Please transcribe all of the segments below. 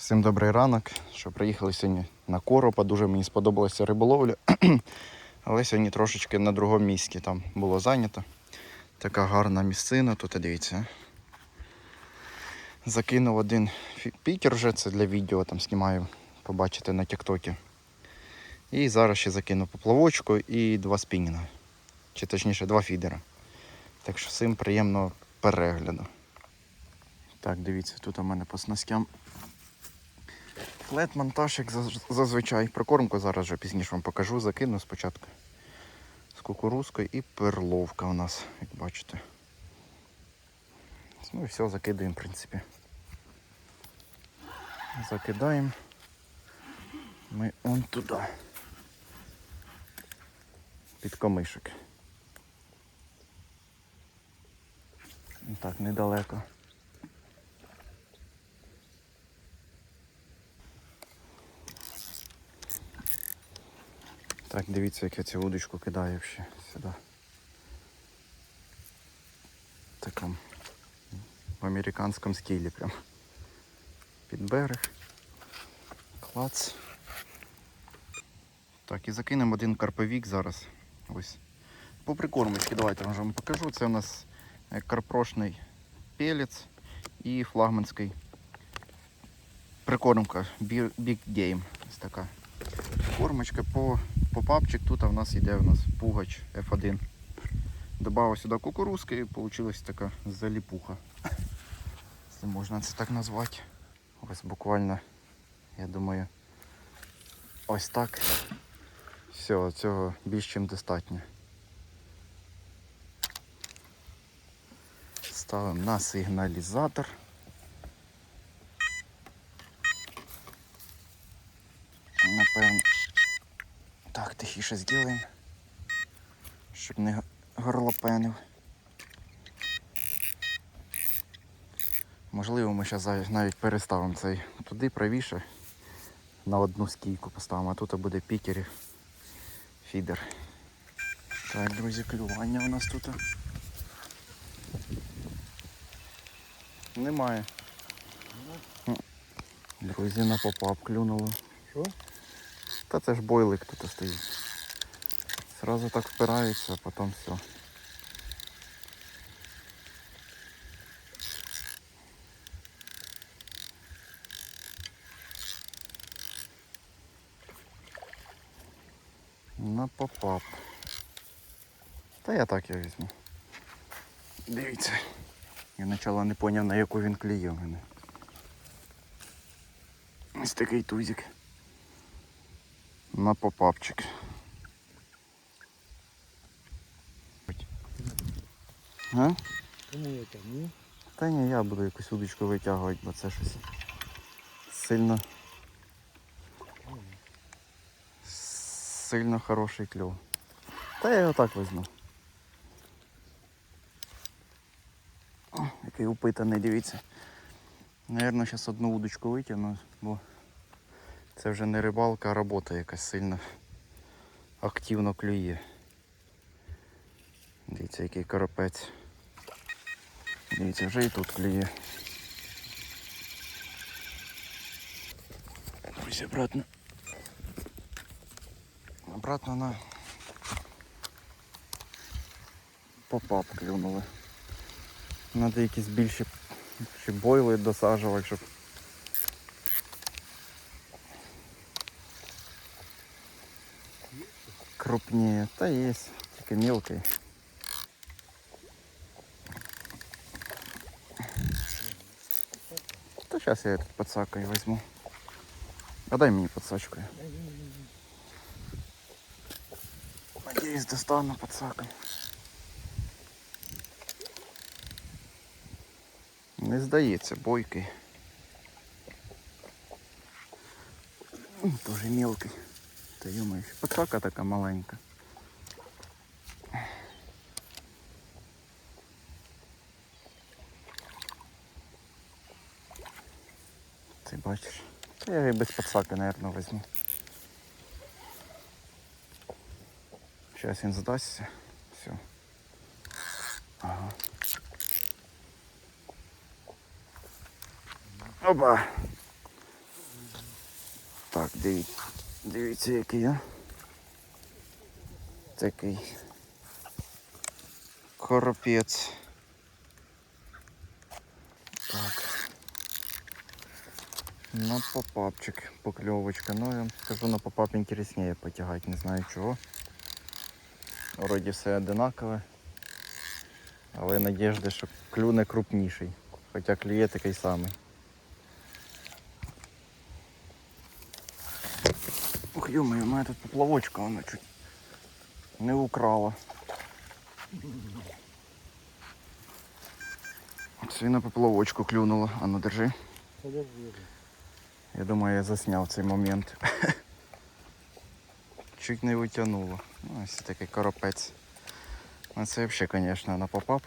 Всім добрий ранок, що приїхали сьогодні на коропа. Дуже мені сподобалася риболовля. Але сьогодні трошечки на другому місці там було зайнято. Така гарна місцина, тут дивіться. Закинув один пікер вже, це для відео там знімаю, побачите на Тіктокі. І зараз ще закину поплавочку і два спінінга. Чи точніше два фідера. Так що всім приємного перегляду. Так, дивіться, тут у мене по снастям Флет-монтаж, як зазвичай. Прокормку зараз вже пізніше вам покажу, закину спочатку. З кукурузкою і перловка у нас, як бачите. Ну і все, закидаємо, в принципі. Закидаємо. Ми он туди. Під комишик. Так, недалеко. Так, дивіться, як я цю удочку кидаю ще сюди. В такому в американському стилі прям. Під берег. Клац. Так, і закинемо один карповік зараз. Ось. По прикормочці, давайте я вам покажу. Це у нас е, карпрошний пелець і флагманський прикормка Big Game. Ось така. Кормочка по, по папчик тут у нас йде у нас пугач F1. Добавив сюди кукурузки і вийшла така заліпуха. Якщо можна це так назвати. Ось буквально, я думаю, ось так. Все, цього більш чим достатньо. Ставимо на сигналізатор. Напевно. Тихіше зробимо, щоб не горлопенив. Можливо, ми зараз навіть переставимо цей туди правіше на одну стійку поставимо, а тут буде пікері фідер. Так, друзі, клювання у нас тут. Немає. Друзі, на попап клюнуло. Що? Та це ж бойлик тут стоїть. Сразу так впирається, а потім все. На попап. Та я так я візьму. Дивіться. Я спочатку не зрозумів, на яку він клює в мене. Ось такий тузик. На попапчик. А? Кому я тягну? Та ні, я буду якусь удочку витягувати, бо це щось сильно. Сильно хороший кльов. Та я його так візьму. О, який упитаний, дивіться. Наверно, зараз одну удочку витягну, бо це вже не рибалка, а робота якась сильно активно клює. Дивіться, який коропець. Дивіться, вже і тут клює. Ось обратно. Обратно на попап клюнули. Надо якісь більші бойли досаджувати, щоб крупніше. Та є, тільки мелкий. Та зараз я этот подсакой возьму. А дай мені подсачкою. Надіюсь, достану подсакой. Не здається, бойкий. М, Тоже мелкий. Та йомаю, подсака така маленька. Ти бачиш. Та я і без подсаки, мабуть, візьму. Зараз він здасться. Все. Ага. Опа. Так, дивіться, дивіться, який, а? Такий. Коропець. Так. На попапчик покльовочка. Ну, я вам скажу, на попап інтересніше потягати, не знаю чого. Вроді все одинакове. Але надіжда, що клюне крупніший. Хоча клює такий самий. Ё-моё, у мене тут поплавочка, вона чуть не украла. Це на поплавочку клюнула. А ну держи. Я думаю, я засняв цей момент. Чуть не витягнуло. Ну, ось такий коропець. А це взагалі, звісно, на попап.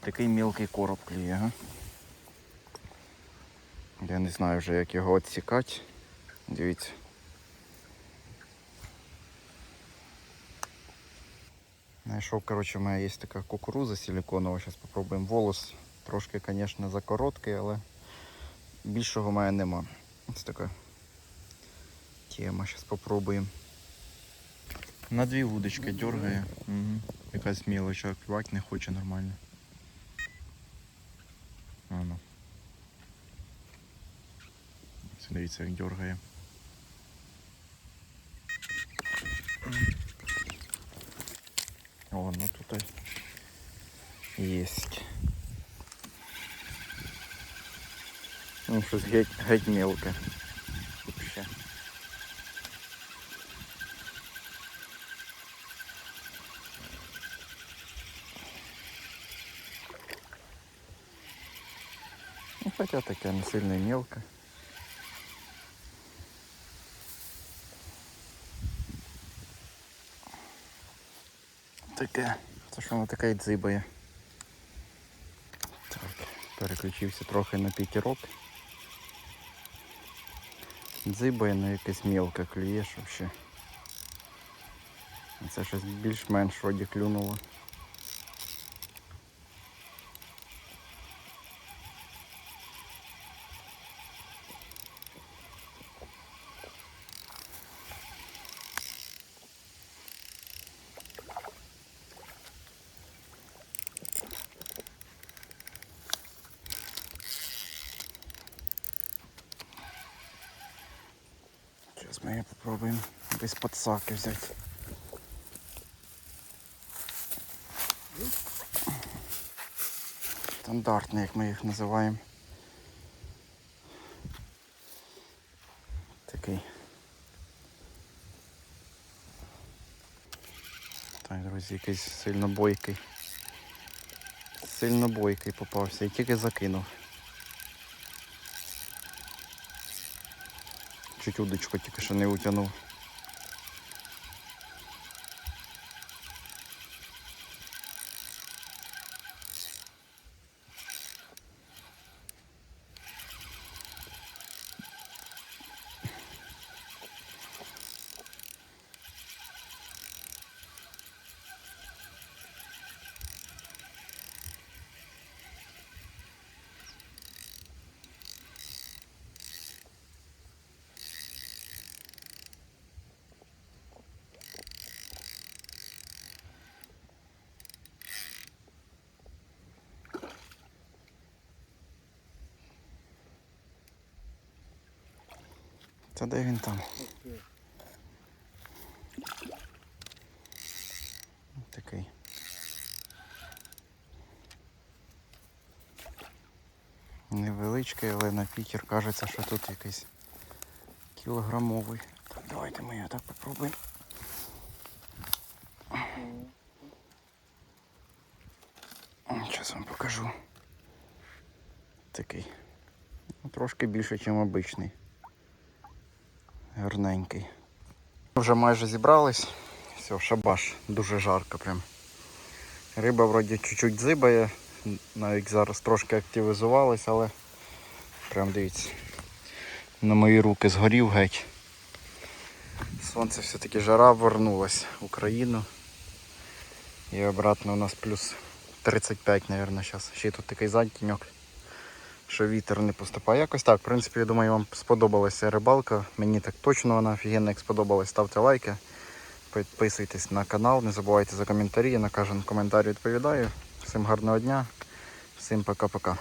Такий мілкий короб клює, га? Я не знаю вже як його відсікати. Дивіться. Знайшов, коротше, в мене є така кукуруза силиконова. Зараз спробуємо волос. Трошки, звісно, закороткий, але більшого в нема. Ось така тема. Зараз спробуємо. На дві вудочки дергає. Угу. Якась мілочь, а клювати не хоче нормально. А ну. Дивіться, як дергає. О, ну тут есть. Ну, щось геть, геть мелке. Вообще. Ну, хотя таке не сильно мелко. Таке. Це що воно таке й дзибає. Так, переключився трохи на пікерок. Дзибає на якесь мілке клює, що ще. Це щось більш-менш вроді клюнуло. Ее попробуем без подсаки взять. Стандартні, як ми їх називаємо. Такий. Так, друзі, якийсь сильно бойкий. Сильно бойкий попався і тільки закинув. Чуть удочку тільки що не утягнув. Та де він там? Такий. Невеличкий, але на пікер кажеться, що тут якийсь кілограмовий. Так, давайте ми його так попробуємо. Зараз вам покажу. Такий. Ну, Трошки більше, ніж обичний. Гарненький. Вже майже зібрались. Все, шабаш. Дуже жарко прям. Риба вроді чуть-чуть дзибає. Навіть зараз трошки активізувалась, але прям дивіться. На мої руки згорів геть. Сонце все-таки жара вернулась в Україну. І обратно у нас плюс 35, мабуть, зараз. Ще тут такий затіньок. Що вітер не поступає. Якось так. В принципі, я думаю, вам сподобалася рибалка. Мені так точно вона офігенна, як сподобалась. Ставте лайки, підписуйтесь на канал, не забувайте за коментарі. Я на кожен коментар відповідаю. Всім гарного дня, всім пока-пока.